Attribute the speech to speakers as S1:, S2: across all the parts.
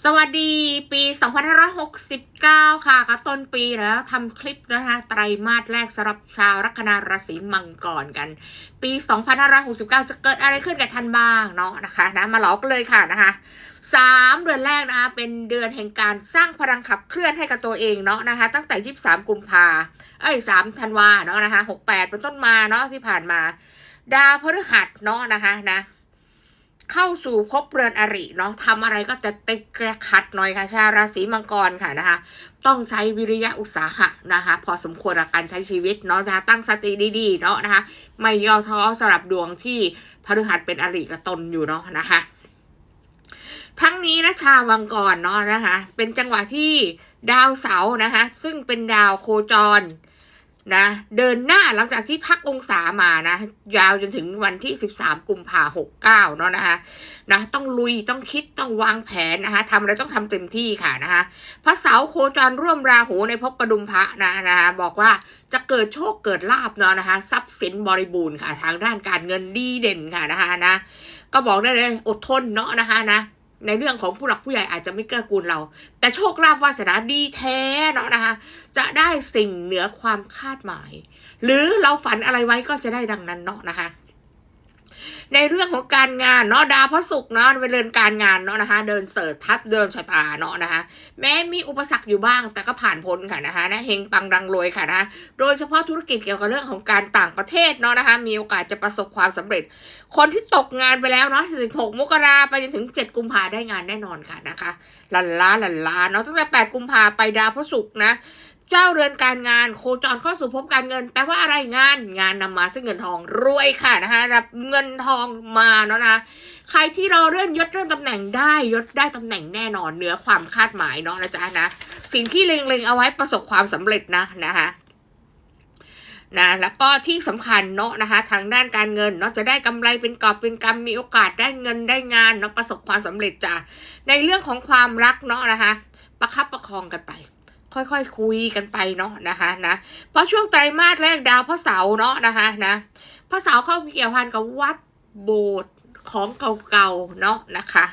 S1: สวัสดีปี 2569 ค่ะก็ต้นปีแล้วทำคลิปนะคะไตรมาสแรกสำหรับชาวลัคนาราศีมังกรกัน ปี 2569 จะเกิดอะไรขึ้นกับท่านบ้างเนาะนะคะนะมาเล่ากันเลยค่ะนะคะสามเดือนแรกนะคะเป็นเดือนแห่งการสร้างพลังขับเคลื่อนให้กับตัวเองเนาะนะคะตั้งแต่ 23 กุมภาเอ้ย 3 ธันวาเนาะนะคะ 68 เป็นต้นมาเนาะที่ผ่านมา ดาวพฤหัสเนาะนะคะนะ เข้าสู่ภพเรือนอริเนาะทำอะไรก็จะติดกระขัดหน่อยค่ะชาวราศีมังกรค่ะนะคะ ต้องใช้วิริยะอุตสาหะนะคะ พอสมควรกับการใช้ชีวิตเนาะนะคะตั้งสติดีๆเนาะนะคะ ไม่ย่อท้อสำหรับดวงที่พฤหัสเป็นอริกับตนอยู่เนาะนะคะ ทั้งนี้นะชาวมังกรเนาะนะคะ เป็นจังหวะที่ดาวเสาร์นะคะ ซึ่งเป็นดาวโคจร นะเดินหน้าหลังจากที่พักองศามานะยาวจนถึงวันที่ 13 กุมภาหกเก้าเนาะนะคะนะต้องลุยต้องคิดต้องวางแผนนะคะทำอะไรต้องทำเต็มที่ค่ะนะคะพระเสาโคจรร่วมราหูในภพกระดุมพระนะนะคะบอกว่าจะเกิดโชคเกิดลาบเนาะนะคะทรัพย์สินบริบูรณ์ค่ะ ทางด้านการเงินดีเด่นค่ะนะคะนะก็บอกได้เลยอดทนเนาะนะคะนะ ในเรื่องของผู้หลักผู้ใหญ่อาจจะไม่เกื้อกูลเรา แต่โชคลาภวาสนาดีแท้เนาะนะคะ จะได้สิ่งเหนือความคาดหมาย หรือเราฝันอะไรไว้ก็จะได้ดังนั้นเนาะนะคะ ในเรื่องของการงานเนาะดาวพระศุกร์เนาะเป็นเรือนการงานเนาะนะคะ เดินเสิร์ชทับเดินชะตาเนาะนะคะ แม้มีอุปสรรคอยู่บ้างแต่ก็ผ่านพ้นค่ะนะคะนะเฮงปังดังรวยค่ะนะคะโดยเฉพาะธุรกิจเกี่ยวกับเรื่องของการต่างประเทศเนาะนะคะ มีโอกาสจะประสบความสำเร็จ คนที่ตกงานไปแล้วเนาะ16 มกราไปจนถึง 7 กุมภาได้งานแน่นอนค่ะนะคะลันล้าลันล้าเนาะตั้งแต่ 8 กุมภาไปดาวพระศุกร์นะ เจ้าเรือนการงานโคจรเข้าสู่ภพการเงิน แปลว่าอะไรงานงานนำมาซึ่งเงินทองรวยค่ะนะคะรับเงินทองมาเนาะนะใครที่รอเลื่อนยศเลื่อนตำแหน่งได้ยศได้ตำแหน่งแน่นอนเหนือความคาดหมายเนาะนะจ๊ะนะสิ่งที่เล็งๆเอาไว้ประสบความสำเร็จนะนะคะนะแล้วก็ที่สำคัญเนาะนะคะ ทางด้านการเงินเนาะจะได้กำไรเป็นกอบเป็นกำมีโอกาสได้เงินได้งานเนาะประสบความสำเร็จจ้ะในเรื่องของความรักเนาะนะคะ ประคับประคองกันไป ค่อยๆคคุยกันไปเนาะนะคะนะเพราะช่วงไตรมาสแรกดาวพระเสาร์เนาะนะคะนะพระเสาร์เข้าเกี่ยวพันกับวัดโบสถ์ของเก่าๆเนาะนะคะ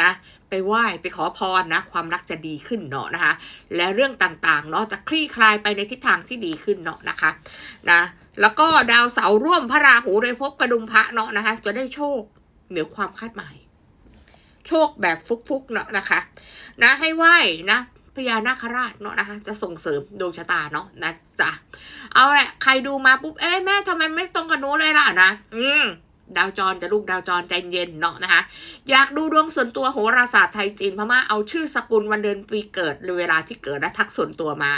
S1: นะไปไหว้ไปขอพรนะ ความรักจะดีขึ้นเนาะนะคะ และเรื่องต่างๆเนาะจะคลี่คลายไปในทิศทางที่ดีขึ้นเนาะนะคะนะแล้วก็ดาวเสาร์ร่วมพระราหูโดยพบกระดุมพระเนาะนะคะ จะได้โชคเหนือความคาดหมาย โชคแบบฟุกๆเนาะนะคะ นะให้ไหว้นะ พญานาคราชเนาะนะคะ จะส่งเสริมดวงชะตาเนาะนะจ๊ะเอาแหละใครดูมาปุ๊บเอ้ยแม่ทำไมไม่ตรงกับหนูเลยล่ะนะอืมดาวจรจะลูกดาวจรใจเย็นเนาะนะคะ อยากดูดวงส่วนตัวโหราศาสตร์ไทยจีนพม่าเอาชื่อสกุลวันเดือนปีเกิดหรือเวลาที่เกิดและทักส่วนตัวมา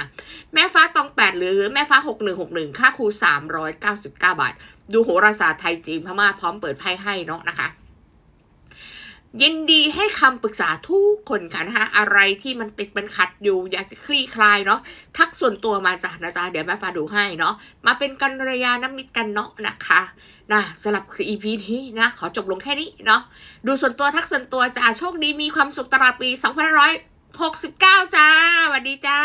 S1: แม่ฟ้าตองแปดหรือแม่ฟ้าหกหนึ่งหกหนึ่งค่าครูสามร้อยเก้าสิบเก้าบาท ดูโหราศาสตร์ไทยจีนพม่าพร้อมเปิดไพ่ให้เนาะนะคะ ยินดีให้คำปรึกษาทุกคนค่ะนะคะอะไรที่มันติดมันขัดอยู่อยากจะคลี่คลายเนาะทักส่วนตัวมาจ้ะนะจ๊ะเดี๋ยวแม่ฟ้าดูให้เนาะมาเป็นกัลยาณมิตรกันเนาะนะคะนะสำหรับ EP นี้นะขอจบลงแค่นี้เนาะดูส่วนตัวทักส่วนตัวจ้าโชคดีมีความสุขตลอดปี 2569 จ้าสวัสดีจ้า